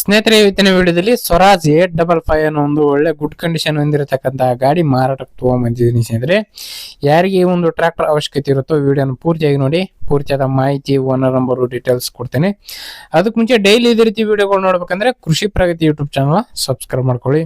ಸ್ನೇಹಿತರೆ, ಇವತ್ತಿನ ವಿಡಿಯೋದಲ್ಲಿ ಸ್ವರಾಜ್ ಏಟ್ ಡಬಲ್ ಫೈವ್ ಅನ್ನೋ ಒಂದು ಒಳ್ಳೆ ಗುಡ್ ಕಂಡೀಷನ್ ಹೊಂದಿರತಕ್ಕಂತಹ ಗಾಡಿ ಮಾರಾಟಕ್ಕೆ ತೊಗೊಂಬಂದಿದ್ದೀನಿ ಸ್ನೇಹಿತರೆ. ಯಾರಿಗೆ ಈ ಒಂದು ಟ್ರ್ಯಾಕ್ಟರ್ ಅವಶ್ಯಕತೆ ಇರುತ್ತೋ ವಿಡಿಯೋನ ಪೂರ್ತಿಯಾಗಿ ನೋಡಿ, ಪೂರ್ತಿಯಾದ ಮಾಹಿತಿ ಓನರ್ ನಂಬರು ಡೀಟೇಲ್ಸ್ ಕೊಡ್ತೇನೆ. ಅದಕ್ಕೆ ಮುಂಚೆ ಡೈಲಿ ಇದೇ ರೀತಿ ವಿಡಿಯೋಗಳು ನೋಡ್ಬೇಕಂದ್ರೆ ಕೃಷಿ ಪ್ರಗತಿ ಯೂಟ್ಯೂಬ್ ಚಾನಲ್ ಸಬ್ಸ್ಕ್ರೈಬ್ ಮಾಡ್ಕೊಳ್ಳಿ.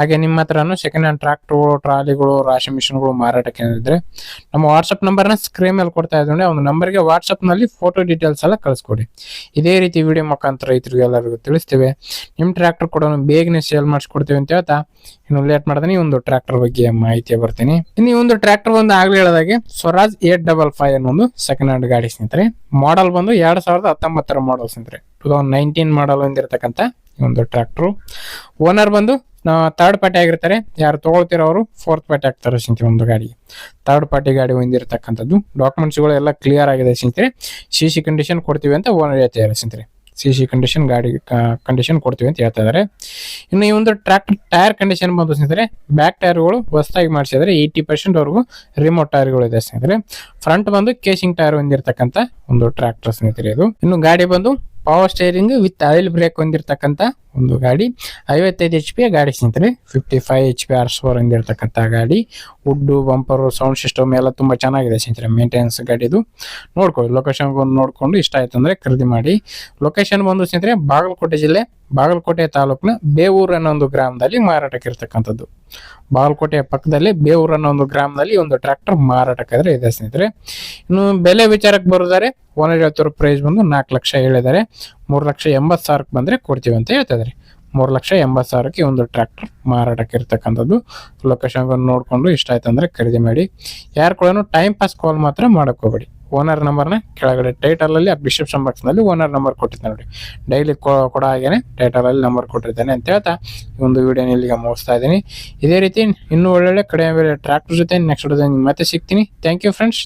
ಹಾಗೆ ನಿಮ್ಮ ಹತ್ರನೂ ಸೆಕೆಂಡ್ ಹ್ಯಾಂಡ್ ಟ್ರ್ಯಾಕ್ಟರ್ಗಳು ಟ್ರಾಲಿಗಳು ರಾಶಿ ಮಿಷನ್ಗಳು ಮಾರಾಟಕ್ಕೆ ಏನಿದ್ರೆ ನಮ್ಮ ವಾಟ್ಸಪ್ ನಂಬರ್ನ ಸ್ಕ್ರೀನ್ ಮೇಲೆ ಕೊಡ್ತಾ ಇದ್ದೀನಿ ಒಂದು ನಂಬರ್ಗೆ ವಾಟ್ಸಪ್ನಲ್ಲಿ ಫೋಟೋ ಡೀಟೇಲ್ಸ್ ಎಲ್ಲ ಕಳಿಸ್ಕೊಡಿ. ಇದೇ ರೀತಿ ವಿಡಿಯೋ ಮುಖಾಂತರ ರೈತರಿಗೆ ಎಲ್ಲರಿಗೂ ತಿಳಿಸ್ತೇವೆ. ನಿಮ್ಮ ಟ್ರ್ಯಾಕ್ಟರ್ ಕೂಡ ಬೇಗನೆ ಸೇಲ್ ಮಾಡಿಸ್ಕೊಡ್ತೀವಿ ಅಂತ ಹೇಳ್ತಾ, ಇನ್ನು ಲೇಟ್ ಮಾಡ್ತೀನಿ, ಒಂದು ಟ್ರ್ಯಾಕ್ಟರ್ ಬಗ್ಗೆ ಮಾಹಿತಿ ಬರ್ತೀನಿ. ಇನ್ನು ಈ ಒಂದು ಟ್ರ್ಯಾಕ್ಟರ್ ಒಂದು ಆಗ್ಲೇ ಹೇಳಿದಾಗೆ, ಸ್ವರಾಜ್ ಏಟ್ ಡಬಲ್ ಫೈವ್ ಅನ್ನೋ ಒಂದು ಸೆಕೆಂಡ್ ಹ್ಯಾಂಡ್ ಗಾಡಿ ಸ್ನೇಹಿತರೆ. ಮಾಡಲ್ ಬಂದು ಎರಡ್ ಸಾವಿರದ ಹತ್ತೊಂಬತ್ತರ ಮಾಡಲ್ ಸ್ನೇಹಿತರೆ. ಟೂ ತೌಸಂಡ್ ನೈನ್ಟೀನ್ ಮಾಡಲ್ ಹೊಂದಿರತಕ್ಕಂಥ ಒಂದು ಟ್ರ್ಯಾಕ್ಟರ್ ಓನರ್ ಬಂದು ಥರ್ಡ್ ಪಾರ್ಟಿ ಆಗಿರ್ತಾರೆ. ಯಾರು ತಗೊಳ್ತಿರೋ ಅವರು ಫೋರ್ತ್ ಪಾರ್ಟಿ ಆಗ್ತಾರೆ ಸಿಂತಿ ಒಂದು ಗಾಡಿ. ಥರ್ಡ್ ಪಾರ್ಟಿ ಗಾಡಿ ಹೊಂದಿರತಕ್ಕಂಥದ್ದು ಡಾಕ್ಯುಮೆಂಟ್ಸ್ಗಳು ಎಲ್ಲ ಕ್ಲಿಯರ್ ಆಗಿದೆ ಸ್ನೇಹಿತರೆ. ಸಿ ಸಿ ಕಂಡೀಷನ್ ಕೊಡ್ತೀವಿ ಅಂತ ಓನರ್ ಹೇಳ್ತಿದ್ದಾರೆ ಸ್ನೇಹಿತರೆ. ಸಿ ಸಿ ಕಂಡೀಷನ್ ಗಾಡಿ ಕಂಡೀಷನ್ ಕೊಡ್ತೀವಿ ಅಂತ ಹೇಳ್ತಾ ಇದ್ದಾರೆ ಇನ್ನು ಈ ಒಂದು ಟ್ರ್ಯಾಕ್ಟರ್ ಟೈರ್ ಕಂಡೀಷನ್ ಬಂದು ಸ್ನೇಹಿತರೆ ಬ್ಯಾಕ್ ಟೈರ್ಗಳು ಹೊಸದಾಗಿ ಮಾಡಿಸಿದ್ರೆ ಏಯ್ಟಿ ಪರ್ಸೆಂಟ್ ವರೆಗೂ ರಿಮೋಟ್ ಟೈರ್ಗಳು ಇದೆ ಸ್ನೇಹಿತರೆ. ಫ್ರಂಟ್ ಬಂದು ಕೇಸಿಂಗ್ ಟೈರ್ ಹೊಂದಿರತಕ್ಕಂಥ ಒಂದು ಟ್ರ್ಯಾಕ್ಟರ್ ಸ್ನೇಹಿತರೆ ಇದು. ಇನ್ನು ಗಾಡಿ ಬಂದು power steering with oil brake ಹೊಂದಿರತಕ್ಕಂಥ ಒಂದು ಗಾಡಿ. ಐವತ್ತೈದು ಎಚ್ ಪಿ ಗಾಡಿ ಸ್ನೇಹಿತರೆ fifty five H P R four ಹೊಂದಿರತಕ್ಕಂಥ ಗಾಡಿ. ವುಡ್ಡು ಬಂಪರು ಸೌಂಡ್ ಸಿಸ್ಟಮ್ ಎಲ್ಲ ತುಂಬ ಚೆನ್ನಾಗಿದೆ ಸ್ನೇಹಿತರೆ ಮೇಂಟೆನೆನ್ಸ್ ಗಾಡಿದು. ನೋಡ್ಕೊಳ್ಳಿ ಲೊಕೇಶನ್ ಬಂದು ನೋಡ್ಕೊಂಡು ಇಷ್ಟ ಆಯ್ತು ಅಂದರೆ ಖರೀದಿ ಮಾಡಿ. ಲೊಕೇಶನ್ ಬಂದು ಸ್ನೇಹಿತರೆ, ಬಾಗಲಕೋಟೆ ಜಿಲ್ಲೆ ಬಾಗಲಕೋಟೆ ತಾಲೂಕಿನ ಬೇವೂರು ಅನ್ನೋ ಒಂದು ಗ್ರಾಮದಲ್ಲಿ ಮಾರಾಟಕ್ಕೆ ಇರ್ತಕ್ಕಂಥದ್ದು. ಬಾಗಲಕೋಟೆಯ ಪಕ್ಕದಲ್ಲಿ ಬೇವೂರು ಅನ್ನೋ ಒಂದು ಗ್ರಾಮದಲ್ಲಿ ಒಂದು ಟ್ರ್ಯಾಕ್ಟರ್ ಮಾರಾಟಕ್ಕಾದ್ರೆ ಇದೆ ಸ್ನೇಹಿತರೆ. ಇನ್ನು ಬೆಲೆ ವಿಚಾರಕ್ಕೆ ಬರೋದಾರೆ ಒಂದೈವತ್ತು ರೂಪಾಯಿ ಪ್ರೈಸ್ ಬಂದು ನಾಲ್ಕು ಲಕ್ಷ ಹೇಳಿದ್ದಾರೆ. ಮೂರು ಲಕ್ಷ ಎಂಬತ್ತು ಸಾವಿರಕ್ಕೆ ಬಂದರೆ ಕೊಡ್ತೀವಿ ಅಂತ ಹೇಳ್ತಾ ಇದ್ದಾರೆ. ಮೂರು ಲಕ್ಷ ಎಂಬತ್ತು ಸಾವಿರಕ್ಕೆ ಒಂದು ಟ್ರ್ಯಾಕ್ಟರ್ ಮಾರಾಟಕ್ಕೆ ಇರ್ತಕ್ಕಂಥದ್ದು ಲೊಕೇಶನ್ ನೋಡಿಕೊಂಡು ಇಷ್ಟ ಆಯ್ತು ಅಂದರೆ ಖರೀದಿ ಮಾಡಿ. ಯಾರು ಕೂಡ ಟೈಮ್ ಪಾಸ್ ಕಾಲ್ ಮಾತ್ರ ಮಾಡಕ್ ಹೋಗ್ಬೇಡಿ. ಓನರ್ ನಂಬರ್ನ ಕೆಳಗಡೆ ಟೈಟಲಲ್ಲಿ ಡಿಸ್ಕ್ರಿಪ್ಷನ್ ಬಾಕ್ಸ್ನಲ್ಲಿ ಓನರ್ ನಂಬರ್ ಕೊಟ್ಟಿದ್ದೆ ನೋಡಿ. ಡೈಲಿ ಕೊಡೋ ಹಾಗೇನೆ ಟೈಟಲಲ್ಲಿ ನಂಬರ್ ಕೊಟ್ಟಿರ್ತೇನೆ ಅಂತ ಹೇಳ್ತಾ ಒಂದು ವಿಡಿಯೋನ ಇಲ್ಲಿಗೆ ಮುಗಿಸ್ತಾ ಇದ್ದೀನಿ. ಇದೇ ರೀತಿ ಇನ್ನೂ ಒಳ್ಳೊಳ್ಳೆ ಕಡೆ ಬೇರೆ ಟ್ರ್ಯಾಕ್ಟರ್ ಜೊತೆ ನೆಕ್ಸ್ಟ್ ಮತ್ತೆ ಸಿಗ್ತೀನಿ. Thank you friends